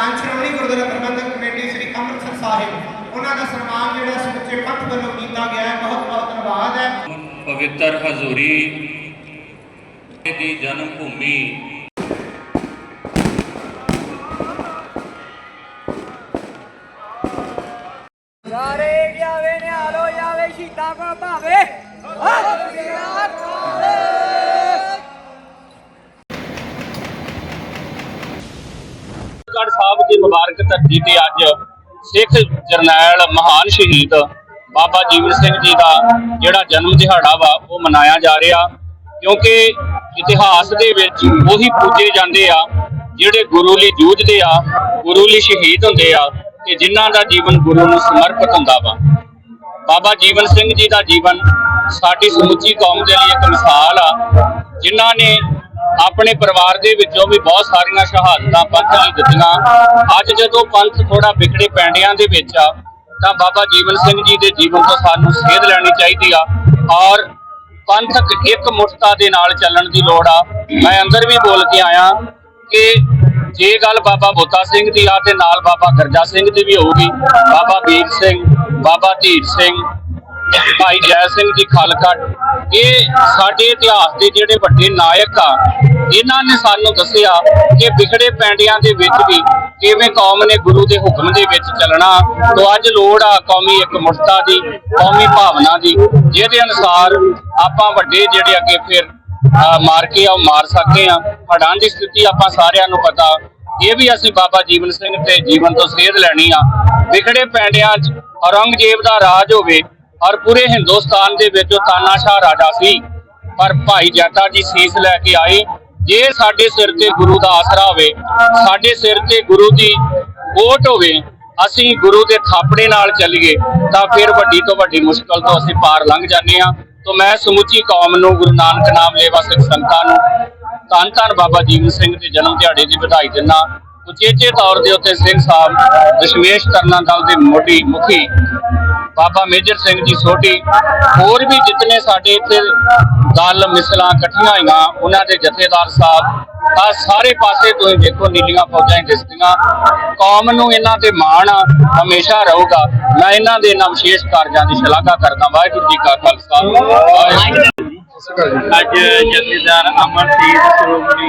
ਪ੍ਰਧਾਨ ਸ਼੍ਰੋਮਣੀ ਗੁਰਦੁਆਰਾ ਪ੍ਰਬੰਧਕ ਕਮੇਟੀ ਸ੍ਰੀ ਅੰਮ੍ਰਿਤਸਰ ਸਾਹਿਬ ਉਹਨਾਂ ਦਾ ਸਨਮਾਨ ਜਿਹੜਾ ਸਮੁੱਚੇ ਪੰਥ ਵੱਲੋਂ ਕੀਤਾ ਗਿਆ ਹੈ ਬਹੁਤ ਬਹੁਤ ਧੰਨਵਾਦ ਹੈ। ਪਵਿੱਤਰ ਹਜ਼ੂਰੀ ਦੀ ਜਨਮ ਭੂਮੀ ਸਾਰੇ ਜਾਵੇ ਨਿਹਾਲੋ ਜਾਵੇ ਸ਼ੀਤਾ ਕੋ ਭਾਵੇ। ਗੜ ਸਾਹਿਬ ਦੀ ਮੁਬਾਰਕ ਧਰਤੀ ਤੇ ਅੱਜ ਸਿੱਖ ਜਰਨੈਲ ਮਹਾਨ ਸ਼ਹੀਦ ਬਾਬਾ ਜੀਵਨ ਸਿੰਘ ਜੀ ਦਾ ਜਿਹੜਾ ਜਨਮ ਦਿਹਾੜਾ ਵਾ, ਉਹ ਮਨਾਇਆ ਜਾ ਰਿਹਾ। ਕਿਉਂਕਿ ਇਤਿਹਾਸ ਦੇ ਵਿੱਚ ਉਹੀ ਪੂਜੇ ਜਾਂਦੇ ਆ, ਜਿਹੜੇ ਗੁਰੂ ਲਈ ਜੂਝਦੇ ਆ, ਗੁਰੂ ਲਈ ਸ਼ਹੀਦ ਹੁੰਦੇ ਆ, ਤੇ ਜਿਨ੍ਹਾਂ ਦਾ ਜੀਵਨ ਗੁਰੂ ਨੂੰ ਸਮਰਪਿਤ ਹੁੰਦਾ ਵਾ। ਬਾਬਾ ਜੀਵਨ ਸਿੰਘ ਜੀ ਦਾ ਜੀਵਨ ਸਾਡੀ ਸਮੁੱਚੀ ਕੌਮ ਦੇ ਲਈ ਇੱਕ ਮਿਸਾਲ ਆ, ਜਿਨ੍ਹਾਂ ਨੇ ਆਪਣੇ ਪਰਿਵਾਰ ਦੇ ਵਿੱਚੋਂ ਵੀ ਬਹੁਤ ਸਾਰੀਆਂ ਸ਼ਹਾਦਤਾਂ ਪੰਥ ਲਈ ਦਿੱਤੀਆਂ। ਅੱਜ ਜਦੋਂ ਪੰਥ ਥੋੜਾ ਵਿਖੜੇ ਪੈਂਡਿਆਂ ਦੇ ਵਿੱਚ ਆ, ਤਾਂ ਬਾਬਾ ਜੀਵਨ ਸਿੰਘ ਜੀ ਦੇ ਜੀਵਨ ਤੋਂ ਸਾਨੂੰ ਸੇਧ ਲੈਣੀ ਚਾਹੀਦੀ ਆ। ਔਰ ਪੰਥਕ ਇੱਕ ਮੁਠਤਾ ਦੇ ਨਾਲ ਚੱਲਣ ਦੀ ਲੋੜ ਆ। ਮੈਂ ਅੰਦਰ ਵੀ ਬੋਲ ਕੇ ਆਇਆ ਕਿ ਜੇ ਗੱਲ ਬਾਬਾ ਬੋਤਾ ਸਿੰਘ ਦੀ ਆ ਤੇ ਨਾਲ ਬਾਬਾ ਗਰਜਾ ਸਿੰਘ ਦੀ ਵੀ ਹੋਊਗੀ। ਬਾਬਾ ਵੀਰ ਸਿੰਘ, ਬਾਬਾ ਧੀਰ ਸਿੰਘ ਭਾਈ ਜੈ ਸਿੰਘ ਜੀ ਖਾਲਕਾ, ਇਹ ਸਾਡੇ ਇਤਿਹਾਸ ਦੇ ਜਿਹੜੇ ਵੱਡੇ ਨਾਇਕ ਆ, ਇਹਨਾਂ ਨੇ ਸਾਨੂੰ ਦੱਸਿਆ ਕਿ ਵਿਖੜੇ ਪੈਂਡਿਆਂ ਦੇ ਵਿੱਚ ਵੀ ਕਿਵੇਂ ਕੌਮ ਨੇ ਗੁਰੂ ਦੇ ਹੁਕਮ ਦੇ ਵਿੱਚ ਚੱਲਣਾ। ਤੋਂ ਅੱਜ ਲੋੜ ਆ ਕੌਮੀ ਇੱਕ ਦੀ, ਕੌਮੀ ਭਾਵਨਾ ਦੀ, ਜਿਹਦੇ ਅਨੁਸਾਰ ਆਪਾਂ ਵੱਡੇ ਜਿਹੜੇ ਅੱਗੇ ਫਿਰ ਮਾਰ ਕੇ ਆ ਉਹ ਮਾਰ ਸਕਦੇ ਆ। ਹੜਾਂ ਦੀ ਸਥਿਤੀ ਆਪਾਂ ਸਾਰਿਆਂ ਨੂੰ ਪਤਾ। ਇਹ ਵੀ ਅਸੀਂ ਬਾਬਾ ਜੀਵਨ ਸਿੰਘ ਤੇ ਜੀਵਨ ਤੋਂ ਸੇਧ ਲੈਣੀ ਆ। ਵਿਖੜੇ ਪੈਂਡਿਆਂ 'ਚ ਔਰੰਗਜ਼ੇਬ ਦਾ ਰਾਜ ਹੋਵੇ ਔਰ ਪੂਰੇ ਹਿੰਦੁਸਤਾਨ ਦੇ ਵਿੱਚ ਉਹ ਤਾਨਾਸ਼ਾਹ ਰਾਜਾ ਸੀ। ਪਰ ਭਾਈ ਜੱਟਾ ਜੀ ਸੀਸ ਲੈ ਕੇ ਆਏ ਜੇ ਸਾਡੇ ਸਿਰ ਤੇ ਗੁਰੂ ਦਾ ਆਸਰਾ ਹੋਵੇ, ਸਾਡੇ ਸਿਰ ਤੇ ਗੁਰੂ ਦੀ ਕੋਟ ਹੋਵੇ, ਅਸੀਂ ਗੁਰੂ ਦੇ ਥਾਪੜੇ ਨਾਲ ਚੱਲੀਏ, ਤਾਂ ਫਿਰ ਵੱਡੀ ਤੋਂ ਵੱਡੀ ਮੁਸ਼ਕਲ ਤੋਂ ਅਸੀਂ ਪਾਰ ਲੰਘ ਜਾਂਦੇ ਹਾਂ। ਤੋਂ ਮੈਂ ਸਮੁੱਚੀ ਕੌਮ ਨੂੰ ਗੁਰੂ ਨਾਨਕ ਨਾਮ ਲੇਵਾ ਸਿੱਖ ਸੰਗਤਾਂ ਨੂੰ ਧੰਨ ਧੰਨ ਬਾਬਾ ਜੀਵਨ ਸਿੰਘ ਦੇ ਜਨਮ ਦਿਹਾੜੇ ਦੀ ਵਧਾਈ ਦਿੰਦਾ ਉਚੇਚੇ ਤੌਰ ਦੇ ਉੱਤੇ ਸਿੰਘ ਸਾਹਿਬ ਦਸ਼ਮੇਸ਼ ਕਰਨਾ ਦਲ ਦੇ ਮੋਢੀ ਮੁਖੀ ਬਾਬਾ ਮੇਜਰ ਸਿੰਘ ਜੀ ਸੋਢੀ ਹੋਰ ਵੀ ਜਿਤਨੇ ਸਾਡੇ ਇੱਥੇ ਦਲ ਮਿਸਲਾਂ ਇਕੱਠੀਆਂ ਹੋਈਆਂ ਉਹਨਾਂ ਦੇ ਜਥੇਦਾਰ ਸਾਹਿਬ ਆ ਸਾਰੇ ਪਾਸੇ ਤੁਸੀਂ ਦੇਖੋ ਨੀਲੀਆਂ ਫੌਜਾਂ ਹੀ ਦਿਸਦੀਆਂ। ਕੌਮ ਨੂੰ ਇਹਨਾਂ ਤੇ ਮਾਣ ਹਮੇਸ਼ਾ ਰਹੂਗਾ। ਮੈਂ ਇਹਨਾਂ ਦੇ ਨਾਲ ਵਿਸ਼ੇਸ਼ ਕਾਰਜਾਂ ਦੀ ਸ਼ਲਾਘਾ ਕਰਦਾ ਵਾਹਿਗੁਰੂ ਜੀ ਕਾ ਖਾਲਸਾ। ਵਾਹਿਗੁਰੂ। ਅੱਜ ਜਥੇਦਾਰ ਅਮਰਜੀਤ ਸਰੋਵਰੀ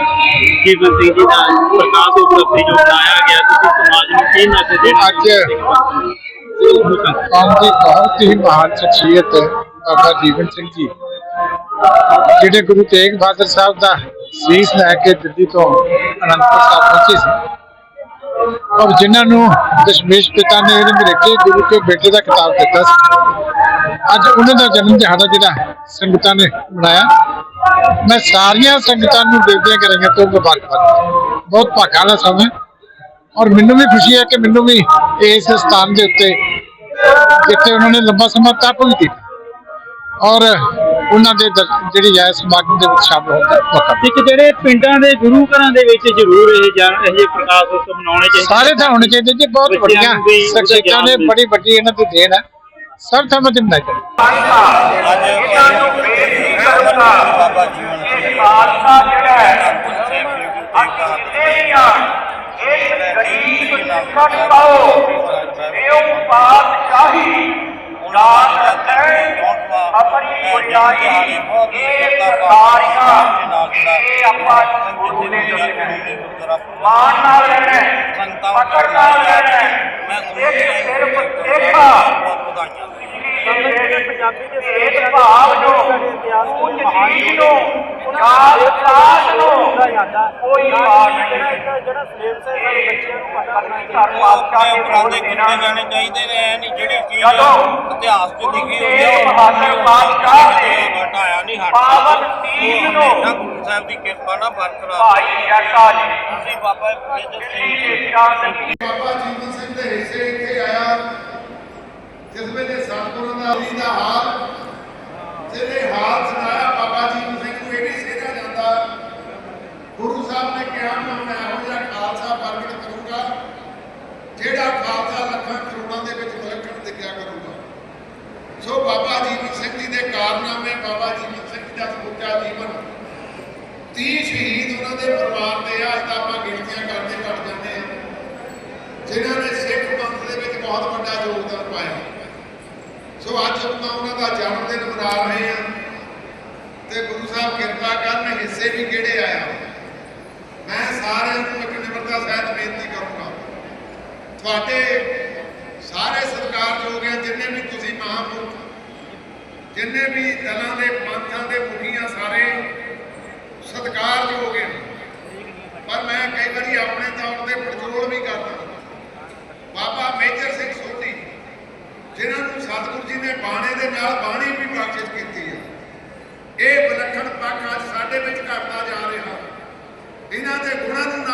ਜੀਵਨ ਸਿੰਘ ਜੀ ਦਾ ਪ੍ਰਕਾਸ਼ ਉਪਲਬਧੀ ਜੋ ਬਣਾਇਆ ਗਿਆ ਤੁਸੀਂ ਸਮਾਜ ਨੂੰ ਕੀ ਮੈਸੇਜ ਦੇਣਾ ਅੱਜ ਕੌਮ ਦੀ ਬਹੁਤ ਹੀ ਮਹਾਨ ਸ਼ਖਸੀਅਤ ਬਾਬਾ ਜੀਵਨ ਸਿੰਘ ਜੀ। ਜਿਹੜੇ ਗੁਰੂ ਤੇਗ ਬਹਾਦਰ ਸਾਹਿਬ ਦਾ ਸੀਸ ਲੈ ਕੇ ਦਿੱਲੀ ਤੋਂ ਅਨੰਦਪੁਰ ਸਾਹਿਬ ਪਹੁੰਚੇ ਸੀ। ਔਰ ਜਿਨ੍ਹਾਂ ਨੂੰ ਦਸ਼ਮੇਸ਼ ਪਿਤਾ ਨੇ ਇਹਦੇ ਮੇਰੇ ਗੁਰੂ ਕੇ ਬੇਟੇ ਦਾ ਖਿਤਾਬ ਦਿੱਤਾ ਸੀ। ਅੱਜ ਉਹਨਾਂ ਦਾ ਜਨਮ ਦਿਹਾੜਾ ਜਿਹੜਾ ਸੰਗਤਾਂ ਨੇ ਮਨਾਇਆ। ਮੈਂ ਸਾਰੀਆਂ ਸੰਗਤਾਂ ਨੂੰ ਦੇਵਦਿਆਂ ਕਰਾਂਗਾ ਤੋਂ ਮੁਬਾਰਕਬਾਦ। ਬਹੁਤ ਭਾਗਾਂ ਵਾਲਾ ਸਮਾਂ ਔਰ ਮੈਨੂੰ ਵੀ ਖੁਸ਼ੀ ਹੈ ਕਿ ਮੈਨੂੰ ਵੀ ਇਸ ਸਥਾਨ ਦੇ ਉੱਤੇ ਜਿੱਥੇ ਉਹਨਾਂ ਨੇ ਲੰਬਾ ਸਮਾਂ ਤਪ ਵੀ ਕੀਤਾ। ਔਰ ਉਹਨਾਂ ਦੇ ਦਰ- ਜਿਹੜੀ ਹੈ ਸਮਾਗਮ ਦੇ ਵਿੱਚ ਸ਼ਾਮਲ ਹੋਣ ਦਾ ਮੌਕਾ ਮਿਲਿਆ। ਇੱਕ ਜਿਹੜੇ ਪਿੰਡਾਂ ਦੇ ਗੁਰੂ ਘਰਾਂ ਦੇ ਵਿੱਚ ਜ਼ਰੂਰ ਇਹ ਜਾਣ ਇਹ ਜਿਹੇ ਪ੍ਰਕਾਸ਼ ਉਤਸਵ ਮਨਾਉਣੇ ਚਾਹੀਦੇ ਸਾਰੇ ਤਾਂ ਹੋਣੇ ਚਾਹੀਦੇ ਜੀ ਬਹੁਤ ਬੱਚਿਆਂ ਵੱਡੀਆਂ ਨੂੰ ਵੀ ਉਹਦਾ ਸ਼ਖਸੀਅਤਾਂ ਨੇ ਗਿਆਨ ਬੜੀ ਵੱਡੀ ਇਹਨਾਂ ਦੀ ਦੇਣ ਹੈ। ਸਭ ਥਾਵਾਂ ਤੇ ਮਨਾਈ ਜਾਂਦੀ ਇਹਨਾਂ ਨੂੰ ਬੇਨਤੀ ਕਰੂੰਗਾ ਇਹ ਖਾਲਸਾ ਜਿਹੜਾ ਹੈ ਅਸੀਂ ਜਿੰਨੇ ਵੀ ਆ। ਇਸ ਗਰੀਬ ਸਿੱਖਣ ਪਾਓ ਇਹ ਪਾਤਸ਼ਾਹੀ ਉਡਾਨ ਰੱਖਣ ਆਪਣੀ ਗੁਰਿਆਈ ਇਹ ਸਰਕਾਰੀਆਂ ਇਹ ਆਪਾਂ ਗੁਰੂ ਦੇ ਦਿੱਤੇ ਮਾਨ ਨਾਲ ਰਹਿਣਾ ਪਕੜ ਨਾਲ ਰਹਿਣਾ ਇਹ ਸਿਰਫ ਦੇਖਾ ਇਹ ਭਾਵ ਨੂੰ ਉੱਚ ਨੀਚ ਨੂੰ ਪਾਤ ਨੂੰ ਕੋਈ ਮਾਰ ਨਹੀਂ ਜਿਹੜਾ ਸਲੇਬਸ ਹੈ ਸਾਡੇ ਬੱਚਿਆਂ ਨੂੰ ਪਤਾ ਨਹੀਂ ਘਰ ਪਾਤਸ਼ਾਹ ਦੇ ਬੋਲ ਬਿਨਾਂ ਜਾਣੇ ਚਾਹੀਦੇ ਨੇ ਨਹੀਂ ਜਿਹੜੀ ਚੀਜ਼ ਇਤਿਹਾਸ 'ਚ ਲਿਖੀ ਹੋਈ ਆ ਬਹਾਦਰ ਪਾਤਸ਼ਾਹ ਨੇ। ਹਟਾਇਆ ਨਹੀਂ ਹਟਦਾ ਪਾਵਨ ਤੀਰ ਨੂੰ। ਗੁਰੂ ਸਾਹਿਬ ਦੀ ਕਿਰਪਾ ਨਾਲ ਬਰਕਰਾਰ ਭਾਈ ਜੱਟਾ ਜੀ। ਅਸੀਂ ਬਾਬਾ ਦਿੱਲੀ ਦੇ ਬਾਬਾ ਜੀਵਨ ਸਿੰਘ ਦੇ ਹਿੱਸੇ ਇੱਥੇ ਆਇਆ। ਜਿਸ ਵੇਲੇ ਸਤਿਗੁਰੂ ਦਾ ਅਲੀ ਦਾ ਹਾਲ ਜਿਹਨੇ ਹਾਲ ਸੁਣਾਇਆ ਬਾਬਾ ਜੀਵਨ ਸਿੰਘ ਨੂੰ ਇਹ ਵੀ ਜਾਂਦਾ। ਗੁਰੂ ਸਾਹਿਬ ਨੇ ਕਿਹਾ, ਮੈਂ ਇਹੋ ਜਿਹਾ ਖਾਲਸਾ ਪ੍ਰਗਟ ਕਰੂੰਗਾ, ਜਿਹੜਾ ਖਾਲਸਾ ਲੱਖਾਂ ਕਰੋੜਾਂ ਦੇ ਵਿੱਚ ਵਿਲੱਖਣ ਦਿਖਿਆ ਕਰੂਗਾ? ਸੋ ਬਾਬਾ ਜੀਵਨ ਸਿੰਘ ਜੀ ਦੇ ਕਾਰਨਾਮੇ, ਬਾਬਾ ਜੀਵਨ ਸਿੰਘ ਜੀ ਦਾ ਸਮੁੱਚਾ ਜੀਵਨ 30 ਸ਼ਹੀਦ ਉਹਨਾਂ ਦੇ ਪਰਿਵਾਰ ਦੇ ਆ ਤਾਂ ਆਪਾਂ ਗਿਣਤੀਆਂ ਕਰਦੇ, ਘਟ ਜਾਂਦੇ ਆ, ਜਿਨ੍ਹਾਂ ਨੇ ਸਿੱਖ ਪੰਥ ਦੇ ਵਿੱਚ ਬਹੁਤ ਵੱਡਾ ਯੋਗਦਾਨ ਪਾਇਆ। ਸੋ ਅੱਜ ਆਪਾਂ ਉਹਨਾਂ ਦਾ ਜਨਮ ਦਿਨ ਮਨਾ ਰਹੇ ਹਾਂ। ਤੇ ਗੁਰੂ ਸਾਹਿਬ ਕਿਰਪਾ ਕਰਨ, ਹਿੱਸੇ ਵੀ ਕਿਹੜੇ ਆਇਆ ਮੈਂ ਸਾਰਿਆਂ ਨੂੰ ਇੱਕ ਨਿਮਰਤਾ ਸਹਿਤ ਬੇਨਤੀ ਕਰੂੰਗਾ। ਤੁਹਾਡੇ ਸਾਰੇ ਸਤਿਕਾਰਯੋਗ ਹੈ ਜਿੰਨੇ ਵੀ ਤੁਸੀਂ ਮਹਾਂਪੁਰਖ, ਜਿੰਨੇ ਵੀ ਦਲਾਂ ਦੇ ਪੰਥਾਂ ਦੇ ਮੁਖੀਆਂ ਸਾਰੇ ਸਤਿਕਾਰਯੋਗ ਹੈ ਪਰ ਮੈਂ ਕਈ ਵਾਰੀ ਆਪਣੇ ਤੌਰ ਤੇ ਪੜਚੋਲ ਵੀ ਕਰਦਾ। ਬਾਬਾ ਮੇਜਰ ਸਿੰਘ ਸੋਢੀ ਜਿਨ੍ਹਾਂ ਨੂੰ ਸਤਿਗੁਰੂ ਜੀ ਨੇ ਬਾਣੇ ਦੇ ਨਾਲ ਬਾਣੀ ਵੀ ਬਖਸ਼ਿਸ਼ ਕੀਤੀ ਹੈ। ਇਹ ਵਿਲੱਖਣ ਪੱਖ ਅੱਜ ਸਾਡੇ ਵਿੱਚ ਘਟਦਾ ਜਾ ਰਿਹਾ। ਇਹਨਾਂ ਦੇ ਗੁਣਾਂ ਨੂੰ